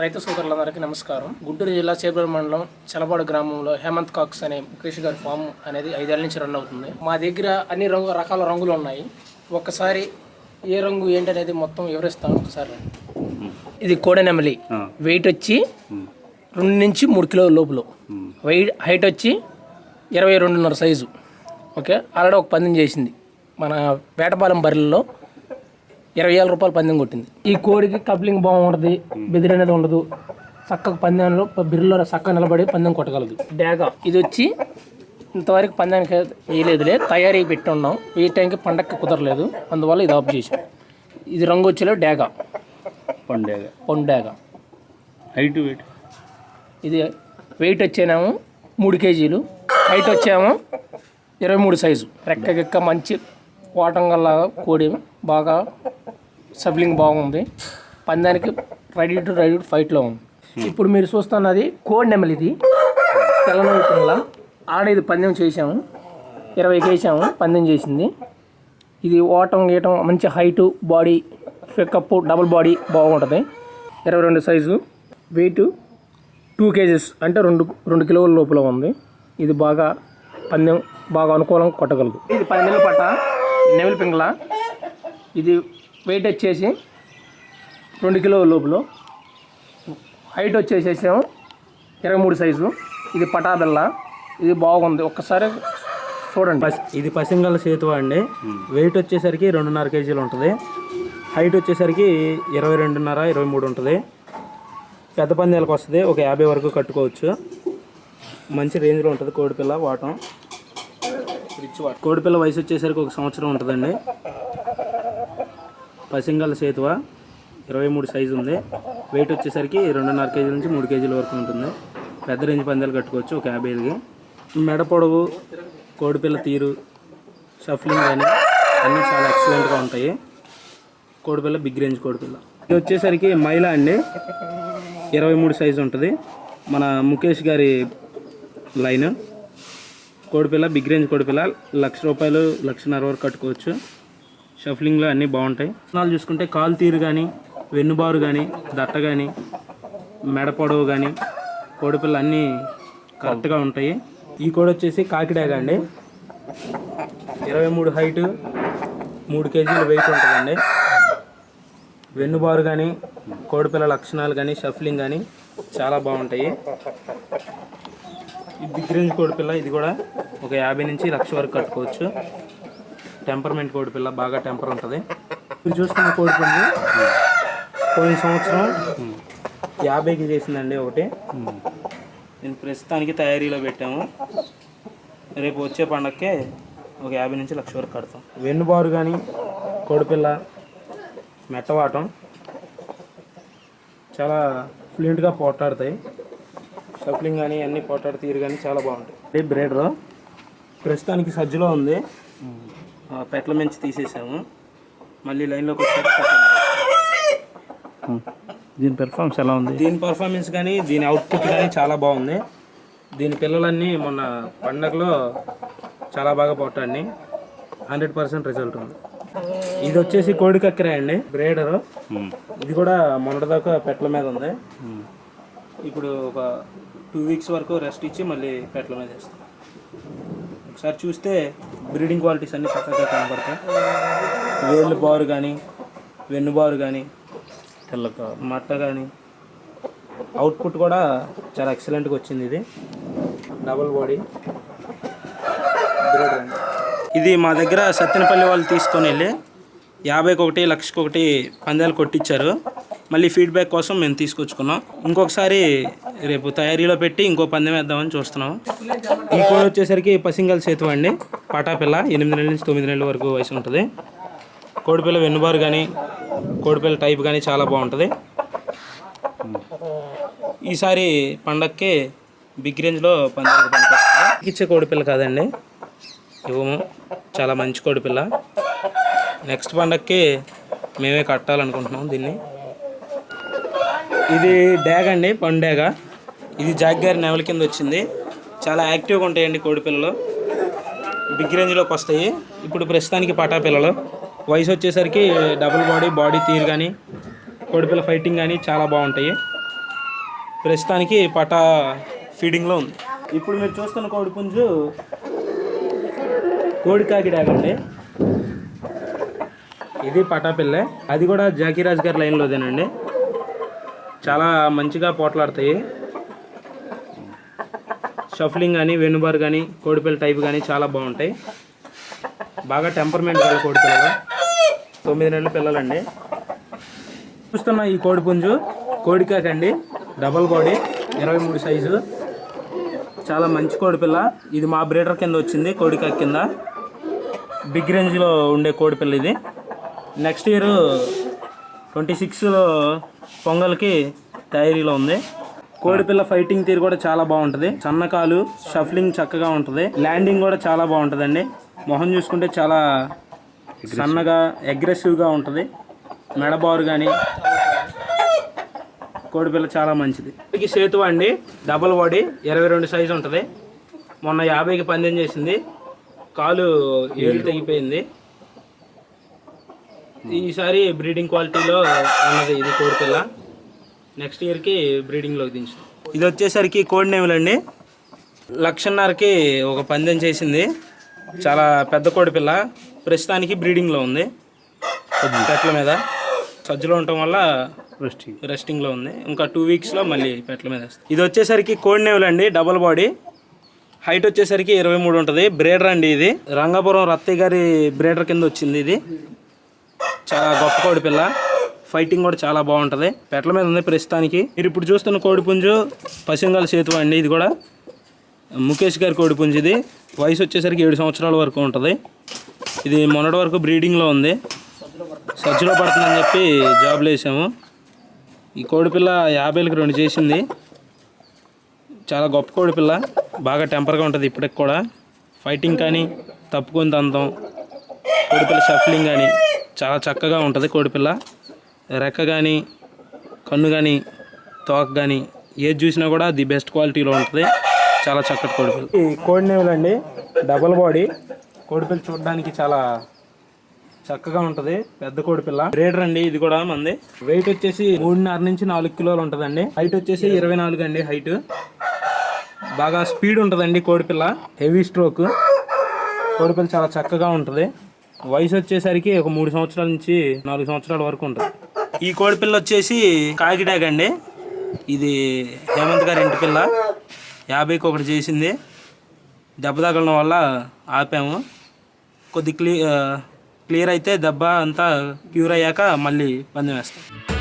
రైతు సోదరులందరికీ నమస్కారం. గుంటూరు జిల్లా చేపల మండలం చలపాడు గ్రామంలో హేమంత్ కాక్స్ అనే ముఖేష్ గారి ఫామ్ అనేది ఐదేళ్ళ నుంచి రన్ అవుతుంది. మా దగ్గర అన్ని రంగు రకాల రంగులు ఉన్నాయి. ఒక్కసారి ఏ రంగు ఏంటనేది మొత్తం వివరిస్తాను ఒకసారి. ఇది కోడెనెమలి వెయిట్ వచ్చి రెండు నుంచి మూడు కిలోల లోపల. వెయిట్ హైట్ వచ్చి ఇరవై రెండున్నర సైజు ఓకే ఆల్రెడీ ఒక పందెం చేసింది. మన వేటపాలెం బర్రెల్లో ఇరవై వేల రూపాయలు పందెం కొట్టింది. ఈ కోడికి కప్లింగ్ బాగుంటుంది బెదిరి అనేది ఉండదు. చక్కగా పందెంలో బిర్రలో చక్కగా నిలబడి పందెం కొట్టగలదు. డాగా ఇది వచ్చి ఇంతవరకు పందానికి వేయలేదులే తయారీ పెట్టి ఉన్నాం. ఈ టైంకి పండక్కి కుదరలేదు. అందువల్ల ఇది ఆఫ్ చేసాం ఇది రంగు వచ్చేలో డాగా పండగ. పొండు డాగా హైట్ వెయిట్? ఇది వెయిట్ వచ్చేనేమో మూడు కేజీలు. హైట్ వచ్చేమో ఇరవై మూడు సైజు. రెక్క గిక్క మంచి ఓటంగల్లాగా కోడి బాగా సబ్లింగ్ బాగుంది. పందానికి రెడీ టు రెడీ టు ఫైట్లో ఉంది. ఇప్పుడు మీరు చూస్తున్నది కోడి నెమలి ఇది. తెల్లనవి పిల్ల ఆడ ఇది పందెం చేసాము ఇరవైకి వేసాము పందెం చేసింది. ఇది ఓటం గీయటం మంచి height body pickup double body బాగుంటుంది. ఇరవై రెండు సైజు వెయిట్ టూ కేజెస్ అంటే రెండు రెండు కిలోల లోపల ఉంది. ఇది బాగా పందెం బాగా అనుకూలంగా కొట్టగలదు. ఇది పది నెలల పట్ట? నెమలి పింగళ. ఇది వెయిట్ వచ్చేసి రెండు కిలోల లోపల. హైట్ వచ్చేసేసాము. ఇరవై మూడు సైజు ఇది పటాబెల్ల. ఇది బాగుంది. ఒక్కసారి చూడండి. పసి ఇది పసింగల సేతు అండి. వెయిట్ వచ్చేసరికి రెండున్నర కేజీలు ఉంటుంది. హైట్ వచ్చేసరికి ఇరవై రెండున్నర ఇరవై మూడు ఉంటుంది. పెద్ద పందేలకు వస్తుంది. ఒక యాభై వరకు కట్టుకోవచ్చు. మంచి రేంజ్లో ఉంటుంది కోడిపిల్ల వాటం. కోడిపిల్ల వయసు వచ్చేసరికి ఒక సంవత్సరం ఉంటుందండి. పసింగల సేతువ ఇరవై మూడు సైజు ఉంది. వెయిట్ వచ్చేసరికి రెండున్నర కేజీల నుంచి మూడు కేజీల వరకు ఉంటుంది. పెద్ద రేంజ్ పందాలు కట్టుకోవచ్చు ఒక యాభై ఐదుకి. మెడ పొడవు కోడిపిల్ల తీరు షఫ్లింగ్ కానీ అన్నీ చాలా ఎక్సలెంట్గా ఉంటాయి. కోడిపిల్ల బిగ్ రేంజ్ కోడిపిల్ల. ఇది వచ్చేసరికి మైలా అండి. ఇరవై మూడు సైజు ఉంటుంది. మన ముఖేష్ గారి లైన్. కోడిపిల్ల బిగ్ రేంజ్ కోడిపిల్ల లక్ష రూపాయలు లక్షన్నర వరకు కట్టుకోవచ్చు. షఫ్లింగ్లో అన్నీ బాగుంటాయి. నాలుగు చూసుకుంటే కాలు తీరు కానీ వెన్నుబారు కానీ దట్ట కానీ మెడ పొడవు కానీ కోడిపిల్ల అన్నీ కరెక్ట్గా ఉంటాయి. ఈ కోడి వచ్చేసి కాకిడాగ అండి. ఇరవై మూడు హైటు మూడు కేజీలు వెయిట్ ఉంటుందండి. వెన్నుబారు కానీ కోడిపిల్ల లక్షణాలు కానీ షఫ్లింగ్ కానీ చాలా బాగుంటాయి. ఈ బిగ్ రేంజ్ కోడిపిల్ల ఇది కూడా ఒక యాభై నుంచి లక్ష వరకు కట్టుకోవచ్చు. టెంపర్మెంట్ కోడిపిల్ల బాగా టెంపర్ ఉంటుంది. మీరు చూస్తున్న కోడిపిల్ల పోయిన సంవత్సరం యాభైకి చేసిందండి ఒకటి. నేను ప్రస్తుతానికి తయారీలో పెట్టాము. రేపు వచ్చే పండగకే ఒక యాభై నుంచి లక్ష వరకు కడతాం. వెన్నుబారు కానీ కోడిపిల్ల మెట్టవాటం చాలా ఫ్లూయింట్గా పోట్లాడతాయి. షఫ్లింగ్ కానీ అన్ని పోటాడు తీరు కానీ చాలా బాగుంటాయి. ఇది బ్రేడర్? ప్రస్తుతానికి సజ్జలో ఉంది. ఆ, పెట్ల మించి తీసేసాము. మళ్ళీ లైన్లోకి వచ్చాక. దీని పెర్ఫార్మెన్స్ ఎలా ఉంది? దీని పర్ఫార్మెన్స్ కానీ దీని అవుట్పుట్ కానీ చాలా బాగుంది. దీని పిల్లలన్నీ మొన్న పండగలో చాలా బాగా పోటాన్ని హండ్రెడ్ పర్సెంట్ రిజల్ట్ ఉంది. ఇది వచ్చేసి కోడి కక్కెర అండి బ్రేడర్. ఇది కూడా మొన్నటిదాకా పెట్టల మీద ఉంది. ఇప్పుడు ఒక టూ వీక్స్ వరకు రెస్ట్ ఇచ్చి మళ్ళీ పెట్టల మీద వేస్తాం. ఒకసారి చూస్తే బ్రీడింగ్ క్వాలిటీస్ అన్నీ చక్కగా కనబడతాయి. వేళ్ళు బారు కానీ వెన్ను బారు కానీ తెల్లగా మట్ట కానీ అవుట్పుట్ కూడా చాలా ఎక్సలెంట్గా వచ్చింది ఇది. డబుల్ బాడీ ఇది మా దగ్గర సత్యనపల్లి వాళ్ళు తీసుకొని వెళ్ళి యాభైకి ఒకటి లక్షకి ఒకటి పందాలు కొట్టించారు. మళ్ళీ ఫీడ్బ్యాక్ కోసం మేము తీసుకొచ్చుకున్నాం. ఇంకొకసారి రేపు తయారీలో పెట్టి ఇంకో పందెం వేద్దామని చూస్తున్నాం. ఈ కోడి వచ్చేసరికి పసింగల్ సేతు అండి. పటాపిల్ల ఎనిమిది నెలల నుంచి తొమ్మిది నెలల వరకు వయసు ఉంటుంది. కోడిపిల్ల వెన్నుబారు కానీ కోడిపిల్ల టైప్ కానీ చాలా బాగుంటుంది. ఈసారి పండక్కి బిగ్ రేంజ్లో పందాలు ఇచ్చే కోడిపిల్ల కాదండి. ఇవ్వము. చాలా మంచి కోడిపిల్ల. నెక్స్ట్ పండక్కి మేమే కట్టాలనుకుంటున్నాం దీన్ని. ఇది డ్యాగ్ అండి పండేగ. ఇది జాగ్గారి నెవల కింద వచ్చింది. చాలా యాక్టివ్గా ఉంటాయండి కోడిపిల్లలు బిగ్ రేంజ్లోకి వస్తాయి. ఇప్పుడు ప్రస్తుతానికి పటా పిల్లలు. వయసు వచ్చేసరికి డబుల్ బాడీ బాడీ తీరు కానీ కోడిపిల్ల ఫైటింగ్ కానీ చాలా బాగుంటాయి. ప్రస్తుతానికి పటా ఫీడింగ్లో ఉంది. ఇప్పుడు మీరు చూస్తున్న కోడిపుంజు కోడికాకి డాగ్ అండి. ఇది పటాపిల్లే. అది కూడా జాకీరాజ్ గారి లైన్లోదేనండి. చాలా మంచిగా పోట్లాడతాయి. షఫ్లింగ్ కానీ వెనుబార్ కానీ కోడిపిల్ల టైప్ కానీ చాలా బాగుంటాయి. బాగా టెంపర్మెంట్ గల కోడిపిల్లలు. తొమ్మిది నెలల పిల్లలండి. చూస్తున్న ఈ కోడి పుంజు అండి. డబల్ బాడీ ఇరవై మూడు సైజు. చాలా మంచి కోడిపిల్ల. ఇది మా బ్రీడర్ కింద వచ్చింది కోడికాక్ కింద. బిగ్ రేంజ్లో ఉండే కోడిపిల్ల ఇది. నెక్స్ట్ ఇయర్ ట్వంటీ సిక్స్లో పొంగల్కి తయారీలో ఉంది. కోడిపిల్ల ఫైటింగ్ తీరు కూడా చాలా బాగుంటుంది. సన్నకాలు షఫ్లింగ్ చక్కగా ఉంటుంది. ల్యాండింగ్ కూడా చాలా బాగుంటుందండి. మొహం చూసుకుంటే చాలా సన్నగా అగ్రెసివ్గా ఉంటుంది. మెడబారు కానీ కోడిపిల్ల చాలా మంచిది. ఇది సేతు అండి. డబల్ బాడీ ఇరవై రెండు సైజు ఉంటుంది. మొన్న యాభైకి పందెం చేసింది. కాలు ఏళ్ళు తెగిపోయింది. ఈసారి బ్రీడింగ్ క్వాలిటీలో ఉన్నది ఇది కోడిపిల్ల నెక్స్ట్ ఇయర్కి బ్రీడింగ్లోకి దించుతాం. ఇది వచ్చేసరికి కోడి నేవులండి లక్షన్నరకి ఒక పందెం చేసింది. చాలా పెద్ద కోడిపిల్ల ప్రస్తుతానికి బ్రీడింగ్లో ఉంది. పెట్టల మీద. సజ్జలో ఉండటం వల్ల రెస్టింగ్ రెస్టింగ్లో ఉంది. ఇంకా టూ వీక్స్లో మళ్ళీ పెట్టల మీద వేస్తాం. ఇది వచ్చేసరికి కోడి నేవులు అండి. డబల్ బాడీ హైట్ వచ్చేసరికి ఇరవై మూడు ఉంటుంది. బ్రేడర్ అండి ఇది. రంగాపురం రత్తయ్య గారి బ్రేడర్ కింద వచ్చింది ఇది. చాలా గొప్ప కోడి పిల్ల. ఫైటింగ్ కూడా చాలా బాగుంటుంది. పెట్టల మీద ఉంది ప్రస్తుతానికి. మీరు ఇప్పుడు చూస్తున్న కోడి పుంజు పశ్చిమగాల సేతు అండి ఇది కూడా. ముఖేష్ గారి కోడి పుంజు ఇది. వయసు వచ్చేసరికి ఏడు సంవత్సరాల వరకు ఉంటుంది. ఇది మొన్నటి వరకు బ్రీడింగ్లో ఉంది. సజ్జలో పడుతుందని చెప్పి జాబ్లో వేసాము. ఈ కోడి పిల్ల యాభైలకు రెండు చేసింది. చాలా గొప్ప కోడి పిల్ల. బాగా టెంపర్గా ఉంటుంది ఇప్పటికి కూడా. ఫైటింగ్ కానీ తప్పుకొని తంతం. కోడిపిల్ల షఫ్లింగ్ కానీ చాలా చక్కగా ఉంటుంది కోడిపిల్ల. రెక్క కానీ కన్ను కానీ తోక కానీ ఏది చూసినా కూడా ది బెస్ట్ క్వాలిటీలో ఉంటుంది. చాలా చక్కటి కోడిపిల్ల. ఈ కోడినేవులు అండి డబల్ బాడీ. కోడిపిల్ల చూడడానికి చాలా చక్కగా ఉంటుంది. పెద్ద కోడిపిల్ల. రేడర్ అండి ఇది కూడా మంది. వెయిట్ వచ్చేసి మూడున్నర నుంచి నాలుగు కిలోలు ఉంటుందండి. హైట్ వచ్చేసి ఇరవై నాలుగు అండి హైట్. బాగా స్పీడ్ ఉంటుందండి కోడిపిల్ల. Heavy stroke. కోడిపిల్ల చాలా చక్కగా ఉంటుంది. వయసు వచ్చేసరికి ఒక మూడు సంవత్సరాల నుంచి నాలుగు సంవత్సరాల వరకు ఉంటుంది. ఈ కోడిపిల్ల వచ్చేసి కాకిడాగ్ అండి. ఇది హేమంత్ గారి ఇంటి పిల్ల. యాభైకి ఒకటి చేసింది. దెబ్బ తగలడం వల్ల ఆపాము. కొద్ది క్లీ క్లియర్ అయితే దెబ్బ అంతా క్యూర్ అయ్యాక మళ్ళీ పందెం వేస్తాం.